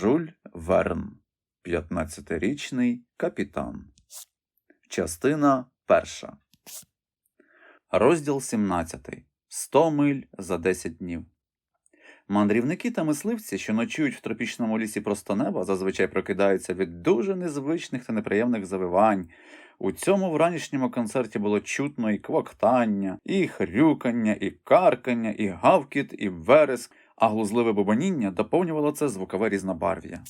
Жюль Верн, 15-річний капітан. Частина перша. Розділ 17. 100 миль за 10 днів. Мандрівники та мисливці, що ночують в тропічному лісі просто неба, зазвичай прокидаються від дуже незвичних та неприємних завивань. У цьому вранішньому концерті було чутно і квоктання, і хрюкання, і каркання, і гавкіт, і вереск, а глузливе бубоніння доповнювало це звукове різнобарв'я.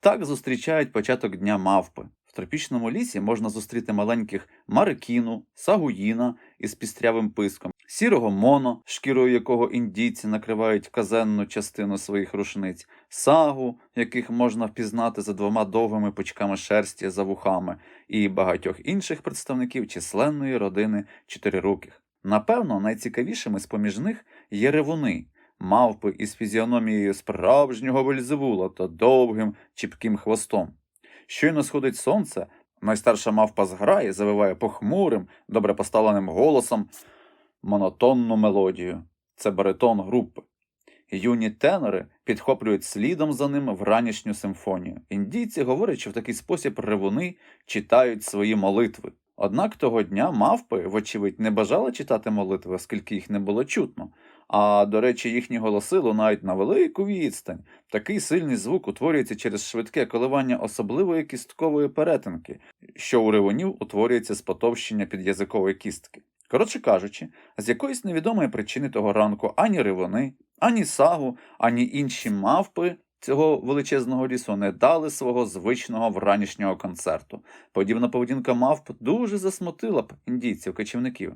Так зустрічають початок дня мавпи. В тропічному лісі можна зустріти маленьких марикіну, сагуїна із пістрявим писком, сірого моно, шкірою якого індійці накривають казенну частину своїх рушниць, сагу, яких можна впізнати за двома довгими пучками шерсті за вухами, і багатьох інших представників численної родини чотирируких. Напевно, найцікавішими з поміж них є ревуни, мавпи із фізіономією справжнього вельзевула та довгим чіпким хвостом. Щойно сходить сонце, найстарша мавпа зграє, завиває похмурим, добре поставленим голосом монотонну мелодію. Це баритон групи. Юні тенори підхоплюють слідом за ним вранішню симфонію. Індійці говорять, що в такий спосіб ревуни читають свої молитви. Однак того дня мавпи, вочевидь, не бажали читати молитви, оскільки їх не було чутно. А до речі, їхні голоси лунають на велику відстань. Такий сильний звук утворюється через швидке коливання особливої кісткової перетинки, що у ревунів утворюється з потовщення підязикової кістки. Коротше кажучи, з якоїсь невідомої причини того ранку ані ревуни, ані сагу, ані інші мавпи цього величезного лісу не дали свого звичного вранішнього концерту. Подібна поведінка мавп дуже засмутила б індійців-кочівників.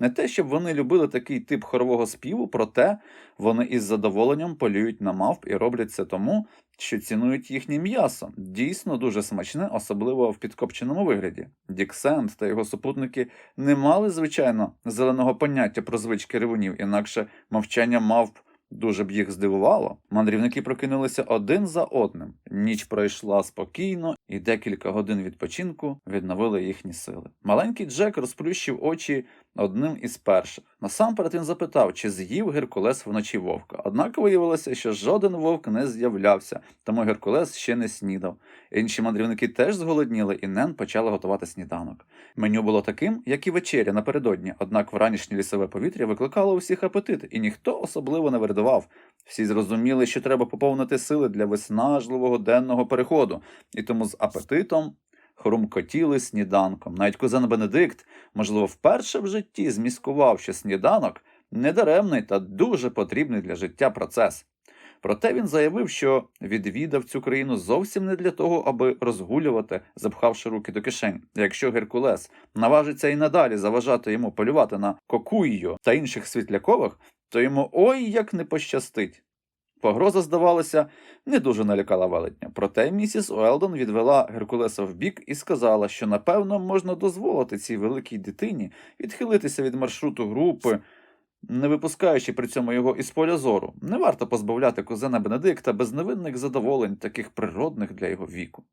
Не те, щоб вони любили такий тип хорового співу, проте вони із задоволенням полюють на мавп і роблять це тому, що цінують їхнє м'ясо. Дійсно дуже смачне, особливо в підкопченому вигляді. Діксент та його супутники не мали, звичайно, зеленого поняття про звички ревунів, інакше мовчання мавп Дуже б їх здивувало. Мандрівники прокинулися один за одним. Ніч пройшла спокійно, і декілька годин відпочинку відновили їхні сили. Маленький Джек розплющив очі одним із перших. Насамперед він запитав, чи з'їв Геркулес вночі вовка. Однак виявилося, що жоден вовк не з'являвся, тому Геркулес ще не снідав. Інші мандрівники теж зголодніли, і Нен почали готувати сніданок. Меню було таким, як і вечеря напередодні, однак вранішнє лісове повітря викликало у всіх апетит, і ніхто особливо не вирадував. Всі зрозуміли, що треба поповнити сили для виснажливого денного переходу, і тому з апетитом хрумкотіли сніданком. Навіть кузен Бенедикт, можливо, вперше в житті зміскував, що сніданок недаремний та дуже потрібний для життя процес. Проте він заявив, що відвідав цю країну зовсім не для того, аби розгулювати, запхавши руки до кишень. Якщо Геркулес наважиться і надалі заважати йому полювати на кокуйо та інших світлякових, то йому ой як не пощастить. Погроза, здавалося, не дуже налякала велетня. Проте місіс Уелдон відвела Геркулеса в бік і сказала, що напевно можна дозволити цій великій дитині відхилитися від маршруту групи, не випускаючи при цьому його із поля зору. Не варто позбавляти кузена Бенедикта безневинних задоволень, таких природних для його віку.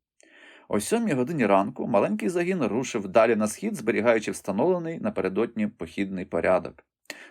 О сьомій годині ранку маленький загін рушив далі на схід, зберігаючи встановлений напередодні похідний порядок.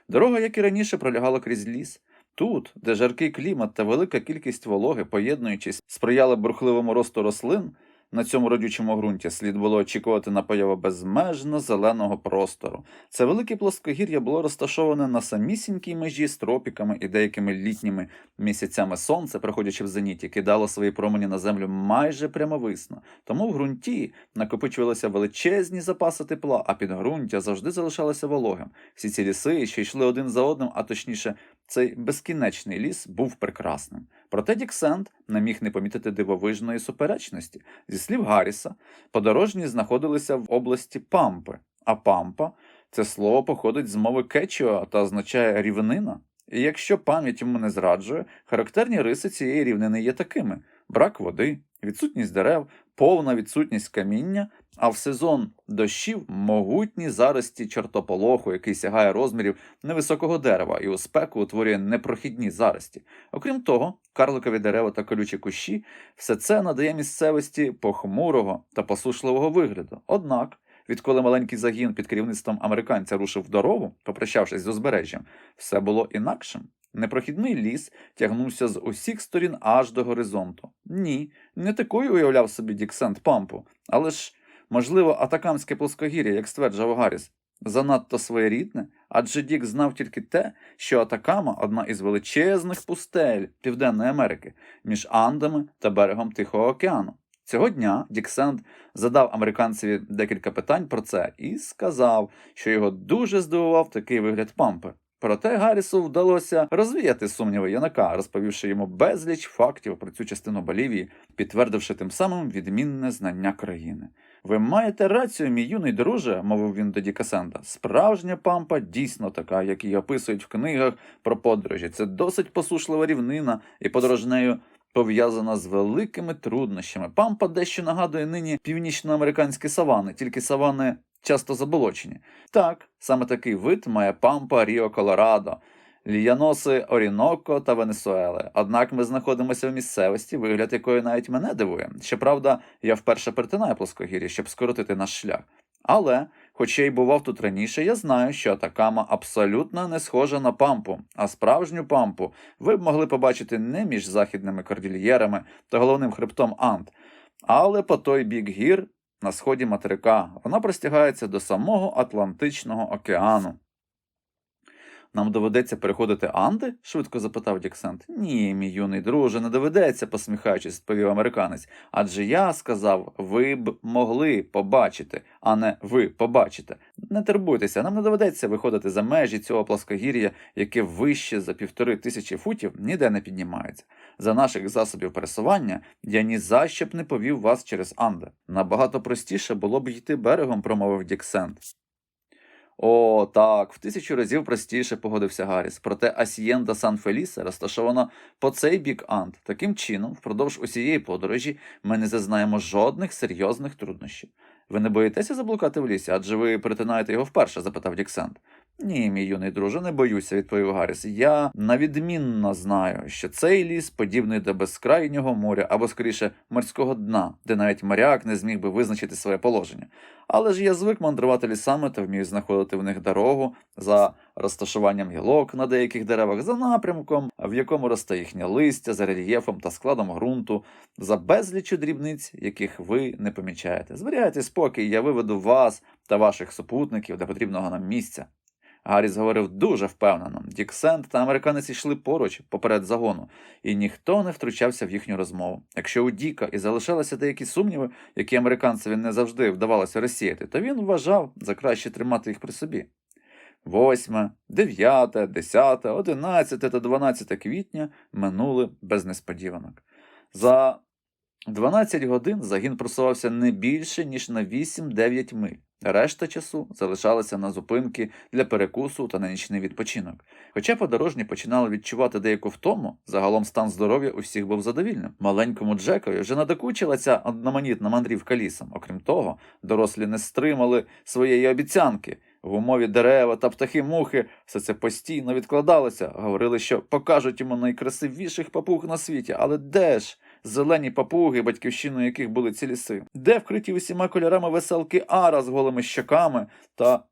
Дорога, як і раніше, пролягала крізь ліс. Тут, де жаркий клімат та велика кількість вологи, поєднуючись, сприяли бурхливому росту рослин, на цьому родючому ґрунті слід було очікувати на появу безмежно зеленого простору. Це велике плоскогір'я було розташоване на самісінькій межі з тропіками і деякими літніми місяцями сонце, проходячи в зеніті, кидало свої промені на землю майже прямовисно. Тому в ґрунті накопичувалися величезні запаси тепла, а підґрунтя завжди залишалося вологим. Всі ці ліси, що йшли один за одним, а точніше, цей безкінечний ліс був прекрасним. Проте Діксент не міг не помітити дивовижної суперечності. Зі слів Гарріса, подорожні знаходилися в області Пампи, а пампа це слово походить з мови кечуа та означає рівнина. І якщо пам'ять йому не зраджує, характерні риси цієї рівнини є такими: брак води, відсутність дерев, повна відсутність каміння, а в сезон дощів могутні зарості чортополоху, який сягає розмірів невисокого дерева і у спеку утворює непрохідні зарості. Окрім того, карликові дерева та колючі кущі все це надає місцевості похмурого та посушливого вигляду. Однак, відколи маленький загін під керівництвом американця рушив в дорогу, попрощавшись з узбережжям, все було інакшим. Непрохідний ліс тягнувся з усіх сторін аж до горизонту. Ні, не такою уявляв собі Діксент Пампу, але ж, можливо, атакамське плоскогір'я, як стверджував Гарріс, занадто своєрідне, адже Дік знав тільки те, що Атакама одна із величезних пустель Південної Америки між Андами та берегом Тихого океану. Цього дня Діксент задав американцеві декілька питань про це і сказав, що його дуже здивував такий вигляд пампи. Проте Гаррісу вдалося розвіяти сумніви юнака, розповівши йому безліч фактів про цю частину Болівії, підтвердивши тим самим відмінне знання країни. Ви маєте рацію, мій юний друже, мовив він до Дікасенда. Справжня пампа дійсно така, як її описують в книгах про подорожі. Це досить посушлива рівнина, і подорож нею пов'язана з великими труднощами. Пампа дещо нагадує нині північноамериканські савани, тільки савани часто заболочені. Так, саме такий вид має пампа Ріо Колорадо, ліяноси Оріноко та Венесуели. Однак ми знаходимося в місцевості, вигляд якої навіть мене дивує. Щоправда, я вперше перетинаю плоскогір'я, щоб скоротити наш шлях. Але, хоча й бував тут раніше, я знаю, що Атакама абсолютно не схожа на пампу, а справжню пампу ви б могли побачити не між західними кордильєрами та головним хребтом Анд, але по той бік гір на сході материка. Вона простягається до самого Атлантичного океану. Нам доведеться переходити Анди? швидко запитав Діксент. Ні, мій юний друже, не доведеться, посміхаючись, відповів американець. Адже я сказав, ви б могли побачити, а не ви побачите. Не турбуйтеся, нам не доведеться виходити за межі цього плоскогір'я, яке вище за півтори тисячі футів ніде не піднімається. За наших засобів пересування я ні за що б не повів вас через Анди. Набагато простіше було б йти берегом, промовив Діксент. О, так, в тисячу разів простіше погодився Гарріс. Проте Асьєнда Сан Фелісе розташована по цей бік Ант. Таким чином, впродовж усієї подорожі ми не зазнаємо жодних серйозних труднощів. Ви не боїтеся заблукати в лісі, адже ви перетинаєте його вперше? запитав Діксент. Ні, мій юний друже, не боюся, відповів Гарріс. Я навідмінно знаю, що цей ліс подібний до безкрайнього моря або, скоріше, морського дна, де навіть моряк не зміг би визначити своє положення. Але ж я звик мандрувати лісами та вмію знаходити в них дорогу за розташуванням гілок на деяких деревах, за напрямком, в якому росте їхнє листя, за рельєфом та складом ґрунту, за безліччю дрібниць, яких ви не помічаєте. Зберігайте спокій, я виведу вас та ваших супутників до потрібного нам місця. Гарріс говорив дуже впевнено. Діксент та американець йшли поруч поперед загону, і ніхто не втручався в їхню розмову. Якщо у Діка і залишалися деякі сумніви, які американцеві не завжди вдавалося розсіяти, то він вважав за краще тримати їх при собі. Восьме, дев'яте, десяте, одинадцяте та дванадцяте квітня минули без несподіванок. За 12 годин загін просувався не більше, ніж на 8-9 миль. Решта часу залишалася на зупинки для перекусу та на нічний відпочинок. Хоча подорожні починали відчувати деяку втому, загалом стан здоров'я у всіх був задовільним. Маленькому Джекові вже надокучила ця одноманітна мандрівка лісом. Окрім того, дорослі не стримали своєї обіцянки. Гумові дерева та птахи мухи все це постійно відкладалося. Говорили, що покажуть йому найкрасивіших папуг на світі, але де ж? Зелені папуги, батьківщиною яких були ці ліси, де вкриті усіма кольорами веселки Ара з голими щоками та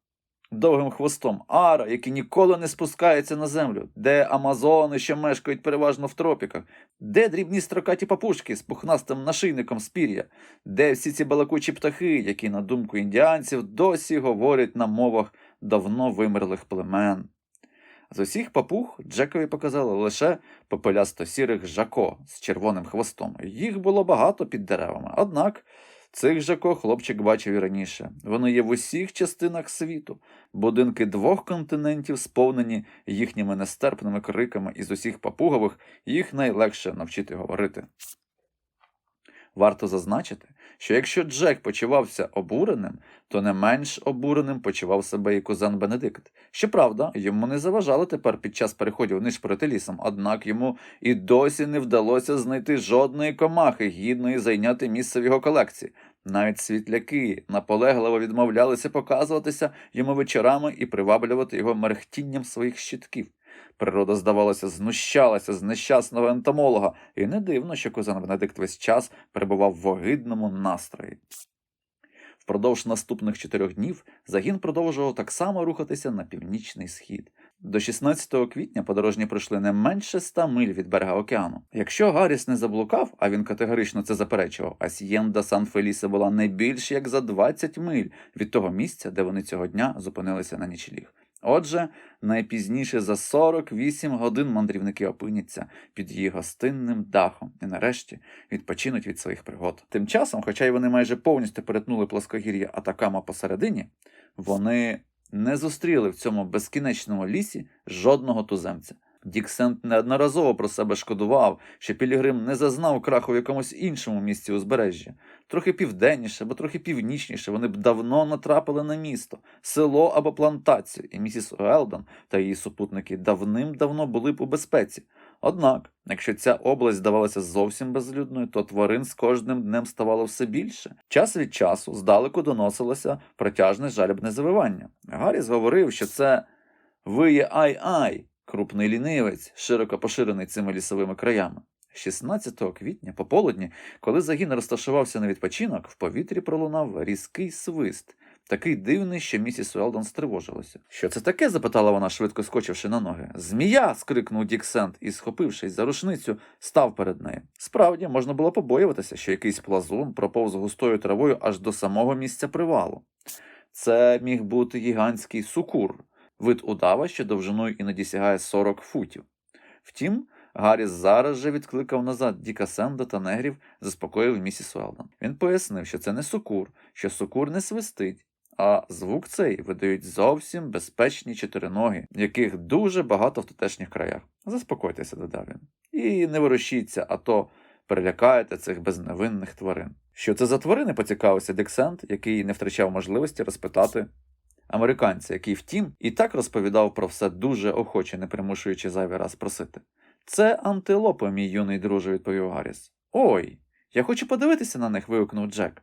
довгим хвостом Ара, який ніколи не спускається на землю, де Амазони, що мешкають переважно в тропіках, де дрібні строкаті папушки з пухнастим нашийником з пір'я, де всі ці балакучі птахи, які, на думку індіанців, досі говорять на мовах давно вимерлих племен. З усіх папуг Джекові показали лише попелясто сірих жако з червоним хвостом. Їх було багато під деревами. Однак цих жако хлопчик бачив і раніше. Вони є в усіх частинах світу. Будинки двох континентів сповнені їхніми нестерпними криками, і з усіх папугових їх найлегше навчити говорити. Варто зазначити, що якщо Джек почувався обуреним, то не менш обуреним почував себе і кузен Бенедикт. Щоправда, йому не заважали тепер під час переходів нишпорити лісом, однак йому і досі не вдалося знайти жодної комахи, гідної зайняти місце в його колекції. Навіть світляки наполегливо відмовлялися показуватися йому вечорами і приваблювати його мерехтінням своїх щитків. Природа, здавалося, знущалася з нещасного ентомолога, і не дивно, що кузен Бенедикт весь час перебував в огидному настрої. Впродовж наступних чотирьох днів загін продовжував так само рухатися на північний схід. До 16 квітня подорожні пройшли не менше 100 миль від берега океану. Якщо Гарріс не заблукав, а він категорично це заперечував, Асьєнда Сан Фелісе була не більш як за 20 миль від того місця, де вони цього дня зупинилися на нічліг. Отже, найпізніше за 48 годин мандрівники опиняться під її гостинним дахом і нарешті відпочинуть від своїх пригод. Тим часом, хоча й вони майже повністю перетнули плоскогір'я Атакама посередині, вони не зустріли в цьому безкінечному лісі жодного туземця. Діксент неодноразово про себе шкодував, що Пілігрим не зазнав краху в якомусь іншому місці узбережжя. Трохи південніше або трохи північніше вони б давно натрапили на місто, село або плантацію, і місіс Уелдон та її супутники давним-давно були б у безпеці. Однак, якщо ця область здавалася зовсім безлюдною, то тварин з кожним днем ставало все більше. Час від часу здалеку доносилося протяжне жалібне завивання. Гарріс говорив, що це виє ай-ай, крупний лінивець, широко поширений цими лісовими краями. 16 квітня пополудні, коли загін розташувався на відпочинок, в повітрі пролунав різкий свист, такий дивний, що місіс Уелдон стривожилася. Що це таке? запитала вона, швидко скочивши на ноги. Змія. скрикнув Дік Сент і, схопившись за рушницю, став перед нею. Справді, можна було побоюватися, що якийсь плазун проповз густою травою аж до самого місця привалу. Це міг бути гігантський сукур, вид удава, що довжиною іноді сягає 40 футів. Втім, Гарріс зараз же відкликав назад Діка Сенда та негрів, заспокоїв місіс Уелдон. Він пояснив, що це не сукур, що сукур не свистить, а звук цей видають зовсім безпечні чотириноги, яких дуже багато в тутешніх краях. Заспокойтеся, додав він. І не ворушіться, а то перелякаєте цих безневинних тварин. Що це за тварини? поцікавився Дексент, який не втрачав можливості розпитати американця, який, втім, і так розповідав про все дуже охоче, не примушуючи зайвий раз просити. Це антилопи, мій юний друже, відповів Гарріс. Ой, я хочу подивитися на них. вигукнув Джек.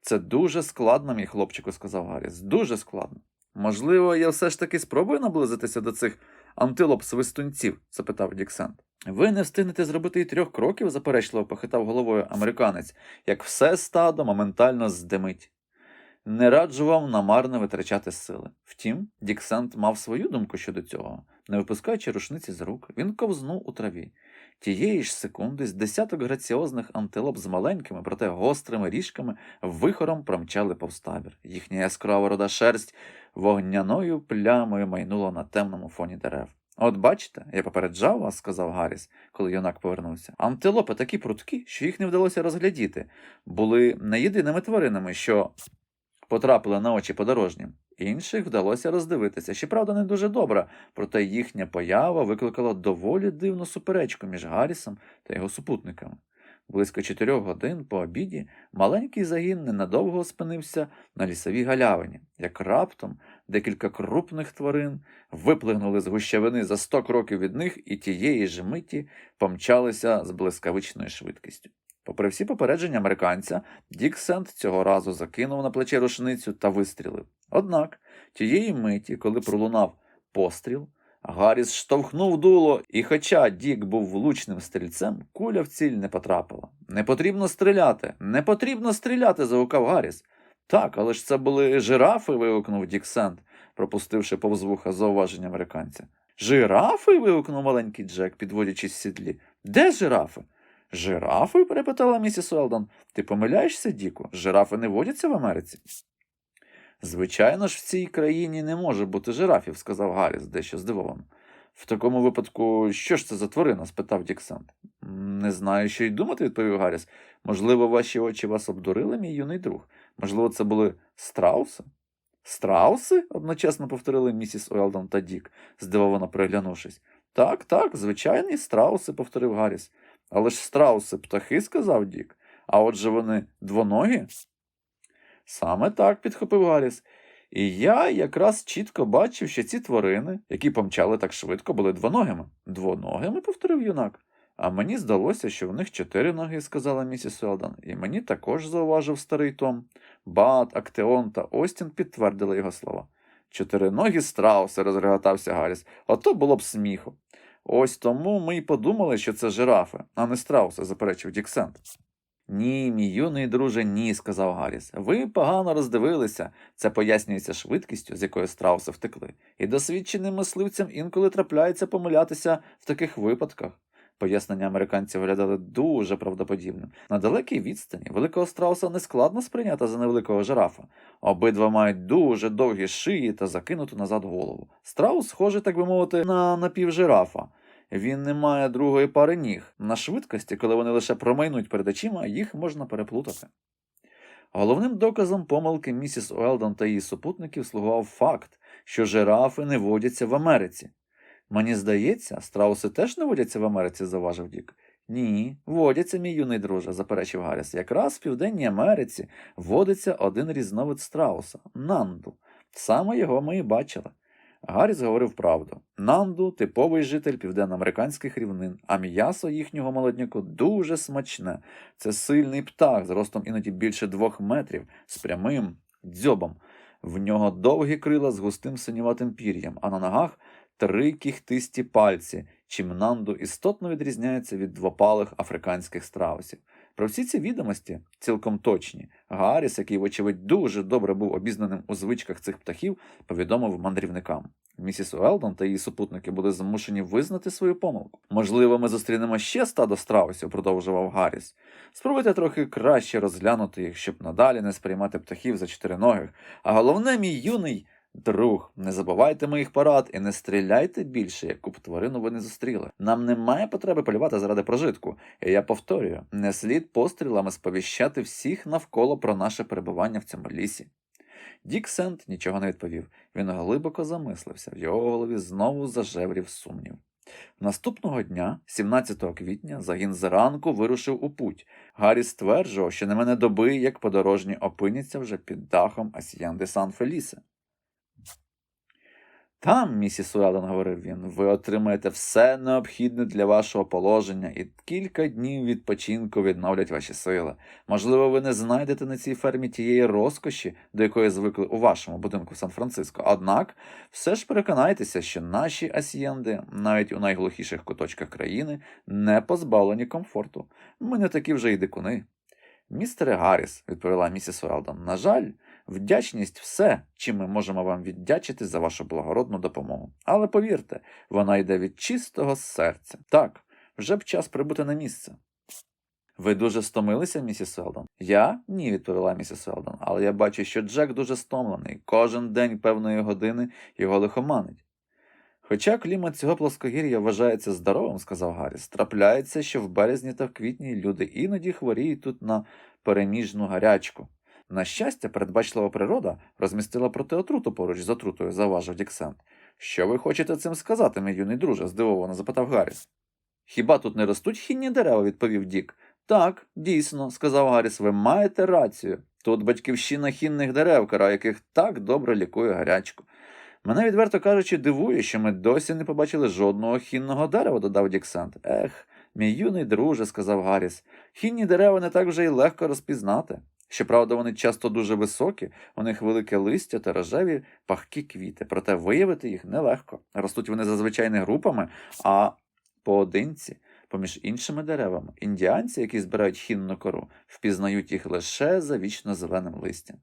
Це дуже складно, мій хлопчику, сказав Гарріс. Дуже складно. Можливо, я все ж таки спробую наблизитися до цих антилоп свистунців? запитав Діксент. Ви не встигнете зробити й трьох кроків, заперечливо похитав головою американець, як все стадо моментально здимить. Не раджу вам намарно витрачати сили. Втім, Діксент мав свою думку щодо цього. Не випускаючи рушниці з рук, він ковзнув у траві. Тієї ж секунди з десяток граціозних антилоп з маленькими, проте гострими ріжками вихором промчали повстабір. Їхня яскрава рода шерсть вогняною плямою майнула на темному фоні дерев. От бачите, я попереджав вас, сказав Гарріс, коли юнак повернувся. Антилопи такі прудкі, що їх не вдалося розглядіти, були не єдиними тваринами, що потрапили на очі подорожнім. Інших вдалося роздивитися, щоправда, не дуже добре, проте їхня поява викликала доволі дивну суперечку між Гаррісом та його супутниками. Близько чотирьох годин по обіді маленький загін ненадовго спинився на лісовій галявині, як раптом декілька крупних тварин виплигнули з гущавини за сто кроків від них і тієї ж миті помчалися з блискавичною швидкістю. Попри всі попередження американця, Дік Сент цього разу закинув на плече рушницю та вистрілив. Однак тієї миті, коли пролунав постріл, Гарріс штовхнув дуло, і, хоча Дік був влучним стрільцем, куля в ціль не потрапила. Не потрібно стріляти, не потрібно стріляти, загукав Гарріс. Так, але ж це були жирафи. вигукнув Дік Сент, пропустивши повз вуха зауваження американця. Жирафи? вигукнув маленький Джек, підводячись з сідлі. Де жирафи? Жирафи? перепитала місіс Уелдон. Ти помиляєшся, Діку? Жирафи не водяться в Америці? Звичайно ж, в цій країні не може бути жирафів, сказав Гарріс, дещо здивовано. В такому випадку, що ж це за тварина? спитав Діксант. Не знаю, що й думати, відповів Гарріс. Можливо, ваші очі вас обдурили, мій юний друг. Можливо, це були страуси? Страуси? одночасно повторили місіс Уелдон та Дік, здивовано переглянувшись. Так, так, звичайні страуси, повторив Гарріс. Але ж страуси птахи, сказав Дік. А отже вони двоногі? Саме так, підхопив Гарріс. І я якраз чітко бачив, що ці тварини, які помчали так швидко, були двоногими. Двоногими, повторив юнак. А мені здалося, що в них чотири ноги, сказала місіс Уелдон, і мені також зауважив старий Том. Бат, Актеон та Остін підтвердили його слова. Чотириногі страуси, розреготався Гарріс. Ото було б сміху. Ось тому ми й подумали, що це жирафи, а не страуси, заперечив Діксент. Ні, мій юний друже, ні, сказав Гарріс. Ви погано роздивилися. Це пояснюється швидкістю, з якою страуси втекли. І досвідченим мисливцям інколи трапляється помилятися в таких випадках. Пояснення американців виглядали дуже правдоподібним. На далекій відстані великого страуса не складно сприйняти за невеликого жирафа. Обидва мають дуже довгі шиї та закинуту назад голову. Страус схожий, так би мовити, на напівжирафа. Він не має другої пари ніг. На швидкості, коли вони лише промайнуть перед очима, їх можна переплутати. Головним доказом помилки місіс Уелдон та її супутників слугував факт, що жирафи не водяться в Америці. Мені здається, страуси теж не водяться в Америці, заважив Дік. Ні, водяться, мій юний друже, заперечив Гарріс. Якраз в Південній Америці водиться один різновид страуса нанду. Саме його ми і бачили. Гарріс говорив правду. Нанду типовий житель південноамериканських рівнин, а м'ясо їхнього молодняку дуже смачне. Це сильний птах з ростом іноді більше двох метрів, з прямим дзьобом. В нього довгі крила з густим синюватим пір'ям, а на ногах три кіхтисті пальці, чим нанду істотно відрізняється від двопалих африканських страусів. Про всі ці відомості цілком точні. Гарріс, який, вочевидь, дуже добре був обізнаним у звичках цих птахів, повідомив мандрівникам. Місіс Уелдон та її супутники були змушені визнати свою помилку. Можливо, ми зустрінемо ще стадо страусів, продовжував Гарріс. Спробуйте трохи краще розглянути їх, щоб надалі не сприймати птахів за чотириногих. А головне, мій юний друг, не забувайте моїх порад і не стріляйте більше, яку б тварину ви не зустріли. Нам немає потреби полювати заради прожитку. І я повторюю, не слід пострілами сповіщати всіх навколо про наше перебування в цьому лісі. Дік Сент нічого не відповів. Він глибоко замислився, в його голові знову зажеврів сумнів. Наступного дня, 17 квітня, загін зранку вирушив у путь. Гаррі стверджував, що не мене доби, як подорожні опиняться вже під дахом Асьян де Сан Фелісе. Там, місіс Уелдон, говорив він, ви отримаєте все необхідне для вашого положення, і кілька днів відпочинку відновлять ваші сили. Можливо, ви не знайдете на цій фермі тієї розкоші, до якої звикли у вашому будинку в Сан-Франциско. Однак все ж переконайтеся, що наші асьєнди, навіть у найглухіших куточках країни, не позбавлені комфорту. Ми не такі вже й дикуни. Містере Гарріс, відповіла місіс Уелдон, на жаль, Вдячність все, чим ми можемо вам віддячити за вашу благородну допомогу. Але повірте, вона йде від чистого серця. Так, вже б час прибути на місце. Ви дуже стомилися, місіс Селдон? Я? Ні, відповіла місіс Селдон, але я бачу, що Джек дуже стомлений. Кожен день певної години його лихоманить. Хоча клімат цього плоскогір'я вважається здоровим, сказав Гарріс, трапляється, що в березні та в квітні люди іноді хворіють тут на переміжну гарячку. На щастя, передбачлива природа розмістила протиотруту поруч з отрутою, заважив Діксент. Що ви хочете цим сказати, мій юний друже? здивовано запитав Гарріс. Хіба тут не ростуть хінні дерева? відповів Дік. Так, дійсно, сказав Гарріс, ви маєте рацію. Тут батьківщина хінних дерев, кара яких так добре лікує гарячку. Мене, відверто кажучи, дивує, що ми досі не побачили жодного хінного дерева, додав Діксент. Ех, мій юний друже, сказав Гарріс, хінні дерева не так вже й легко розпізнати. Щоправда, вони часто дуже високі, у них велике листя та рожеві пахкі квіти, проте виявити їх нелегко. Ростуть вони зазвичай не групами, а поодинці, поміж іншими деревами. Індіанці, які збирають хінну кору, впізнають їх лише за вічно зеленим листям.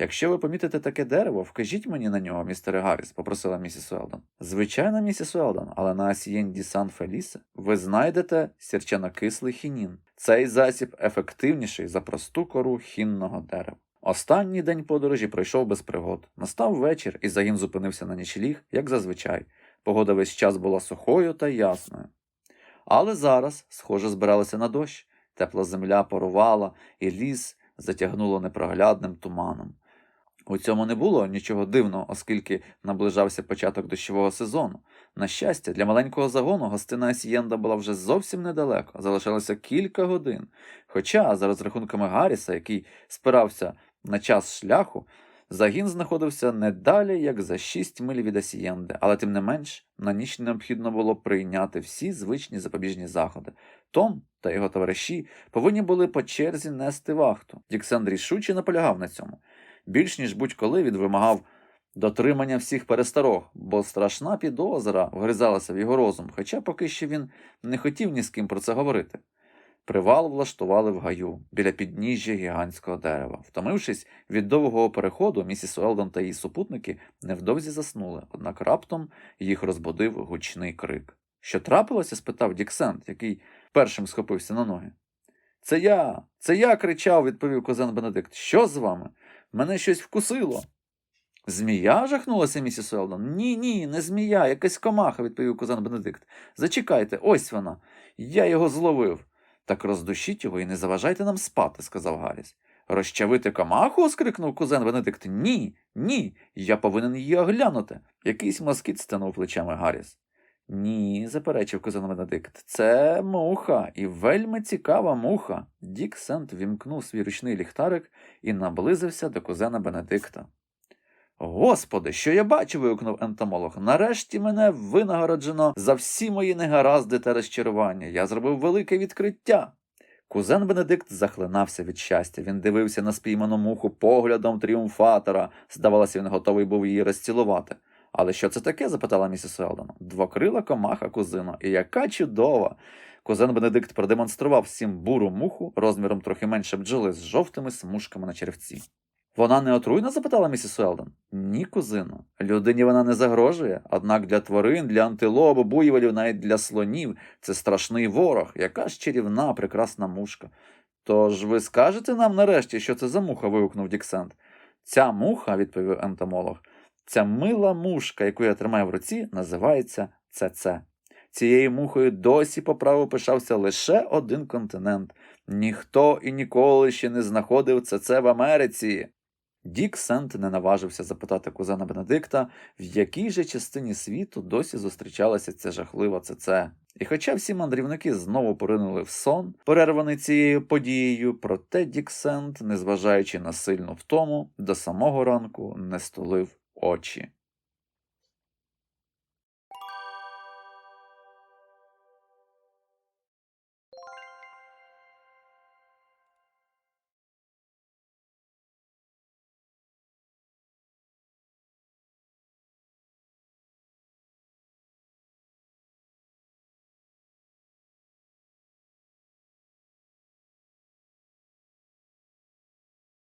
Якщо ви помітите таке дерево, вкажіть мені на нього, містере Гарріс, попросила місіс Уелдон. Звичайно, місіс Уелдон, але на Асієнді Сан Фелісе ви знайдете сірчанокислий хінін. Цей засіб ефективніший за просту кору хінного дерева. Останній день подорожі пройшов без пригод. Настав вечір, і загін зупинився на нічліг, як зазвичай. Погода весь час була сухою та ясною. Але зараз, схоже, збиралося на дощ. Тепла земля порувала, і ліс затягнуло непроглядним туманом. У цьому не було нічого дивного, оскільки наближався початок дощового сезону. На щастя, для маленького загону гостина Асієнда була вже зовсім недалеко, залишалося кілька годин. Хоча, за розрахунками Гарріса, який спирався на час шляху, загін знаходився не далі, як за шість миль від Асієнди, але тим не менш на ніч необхідно було прийняти всі звичні запобіжні заходи. Том та його товариші повинні були по черзі нести вахту. Діксен рішуче наполягав на цьому. Більш ніж будь-коли він вимагав дотримання всіх пересторог, бо страшна підозра вгризалася в його розум, хоча поки що він не хотів ні з ким про це говорити. Привал влаштували в гаю біля підніжжя гігантського дерева. Втомившись від довгого переходу, місіс Уелдон та її супутники невдовзі заснули, однак раптом їх розбудив гучний крик. Що трапилося? спитав Діксент, який першим схопився на ноги. Це я, це я кричав, відповів кузен Бенедикт. Що з вами? Мене щось вкусило. Змія? жахнулася місіс Уелдон. Ні, ні, не змія, якась комаха, відповів кузен Бенедикт. Зачекайте, ось вона. Я його зловив. Так роздушіть його і не заважайте нам спати, сказав Гарріс. Розчавити комаху? скрикнув кузен Бенедикт. Ні, ні, я повинен її оглянути. Якийсь москіт стенув плечами Гарріс. Ні, заперечив кузен Бенедикт. Це муха, і вельми цікава муха. Дік Сент вімкнув свій ручний ліхтарик і наблизився до кузена Бенедикта. Господи, що я бачу? вигукнув ентомолог. Нарешті мене винагороджено за всі мої негаразди та розчарування. Я зробив велике відкриття. Кузен Бенедикт захлинався від щастя. Він дивився на спійману муху поглядом тріумфатора. Здавалося, він готовий був її розцілувати. Але що це таке? запитала місіс Уелдон. Двокрила комаха, кузино, і яка чудова. Кузен Бенедикт продемонстрував всім буру муху розміром трохи менше бджоли з жовтими смужками на черевці. Вона не отруйна? запитала місіс Уелдон. Ні, кузино. Людині вона не загрожує, однак для тварин, для антилоп, буйволів, навіть для слонів це страшний ворог, яка ж чарівна, прекрасна мушка. Тож ви скажете нам нарешті, що це за муха? вигукнув Діксент. Ця муха, відповів ентомолог, ця мила мушка, яку я тримаю в руці, називається ЦЦ. Цією мухою досі по праву пишався лише один континент. Ніхто і ніколи ще не знаходив ЦЦ в Америці. Дік Сент не наважився запитати кузена Бенедикта, в якій же частині світу досі зустрічалася ця жахлива ЦЦ. І хоча всі мандрівники знову поринули в сон, перерваний цією подією, проте Дік Сент, незважаючи на сильну втому, до самого ранку не стулив очі.